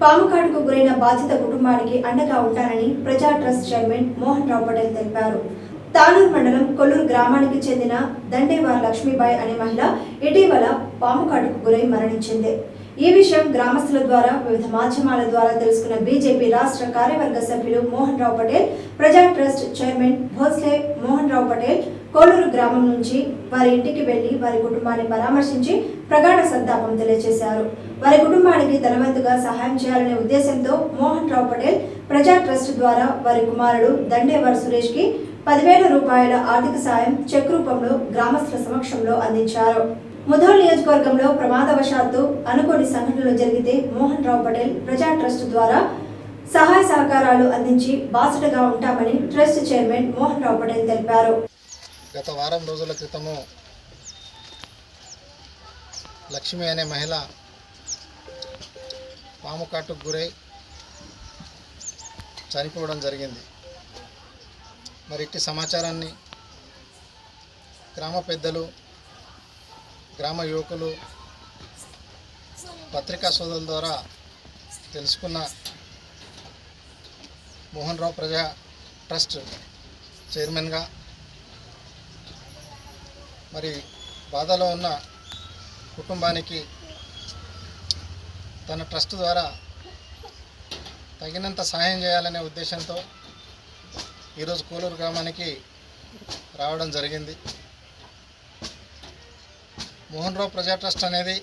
పాముకాటుకు గురైన బాధిత కుటుంబానికి అండగా ఉంటానని ప్రజా ట్రస్ట్ చైర్మన్ మోహన్ రావు పటేల్ తెలిపారు. తానూర్ మండలం కొల్లూరు గ్రామానికి చెందిన దండేవార్ లక్ష్మీబాయి అనే మహిళ ఇటీవల పాముకాటుకు గురై మరణించింది. ఈ విషయం గ్రామస్తుల ద్వారా వివిధ మాధ్యమాల ద్వారా తెలుసుకున్న బీజేపీ రాష్ట్ర కార్యవర్గ సభ్యులు మోహన్ రావు పటేల్ ప్రజా ట్రస్ట్ చైర్మన్ భోస్లే మోహన్ రావు పటేల్ కోలూరు గ్రామం నుంచి వారి ఇంటికి వెళ్ళి వారి కుటుంబాన్ని పరామర్శించి ప్రగాఢ సంతాపం తెలియజేశారు. వారి కుటుంబానికి తనవంతుగా సహాయం చేయాలనే ఉద్దేశంతో మోహన్ రావు పటేల్ ప్రజా ట్రస్ట్ ద్వారా వారి కుమారుడు దండేవర్ సురేష్కి పదివేల రూపాయల ఆర్థిక సాయం చెక్ రూపంలో గ్రామస్తుల సమక్షంలో అందించారు. ముధోల్ నియోజకవర్గంలో ప్రమాదవశాత్తు అనుకోని సంఘటనలు జరిగితే మోహన్ రావు పటేల్ ప్రజా ట్రస్ట్ ద్వారా సహాయ సహకారాలు అందించి బాసటగా ఉంటామని ట్రస్ట్ చైర్మన్ మోహన్ రావు పటేల్ తెలిపారు. గత వారం రోజుల క్రితము లక్ష్మి అనే మహిళ పాము కాటుకు గురై చనిపోవడం జరిగింది. మరి ఇట్టి సమాచారాన్ని గ్రామ పెద్దలు గ్రామ యువకులు పత్రికా సోదరుల ద్వారా తెలుసుకున్న మోహన్ రావు ప్రజా ట్రస్ట్ చైర్మన్గా మరి బాధలో ఉన్న కుటుంబానికి తన ట్రస్ట్ ద్వారా తగినంత సహాయం చేయాలనే ఉద్దేశంతో ఈరోజు కూలూరు గ్రామానికి రావడం జరిగింది. మోహన్ రావు ప్రజా ట్రస్ట్ అనేది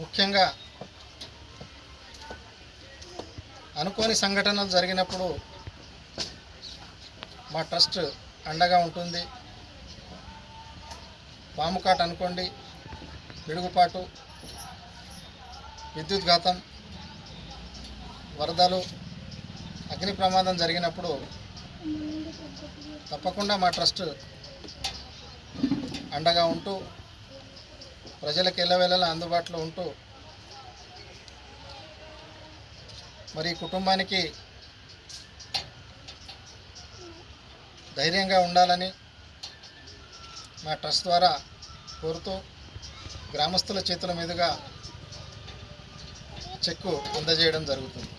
ముఖ్యంగా అనుకోని సంఘటనలు జరిగినప్పుడు మా ట్రస్ట్ అండగా ఉంటుంది. పాముకాట అనుకోండి పిడుగుపాటు విద్యుత్ ఘాతం వరదలు అగ్ని ప్రమాదం జరిగినప్పుడు తప్పకుండా మా ట్రస్ట్ అండగా ఉంటూ ప్రజలకు ఎల్లవేళలా అందుబాటులో ఉంటూ మరి కుటుంబానికి ధైర్యంగా ఉండాలని మా ట్రస్ట్ ద్వారా కోరుతూ గ్రామస్తుల చేతుల మీదుగా చెక్కు అందజేయడం జరుగుతుంది.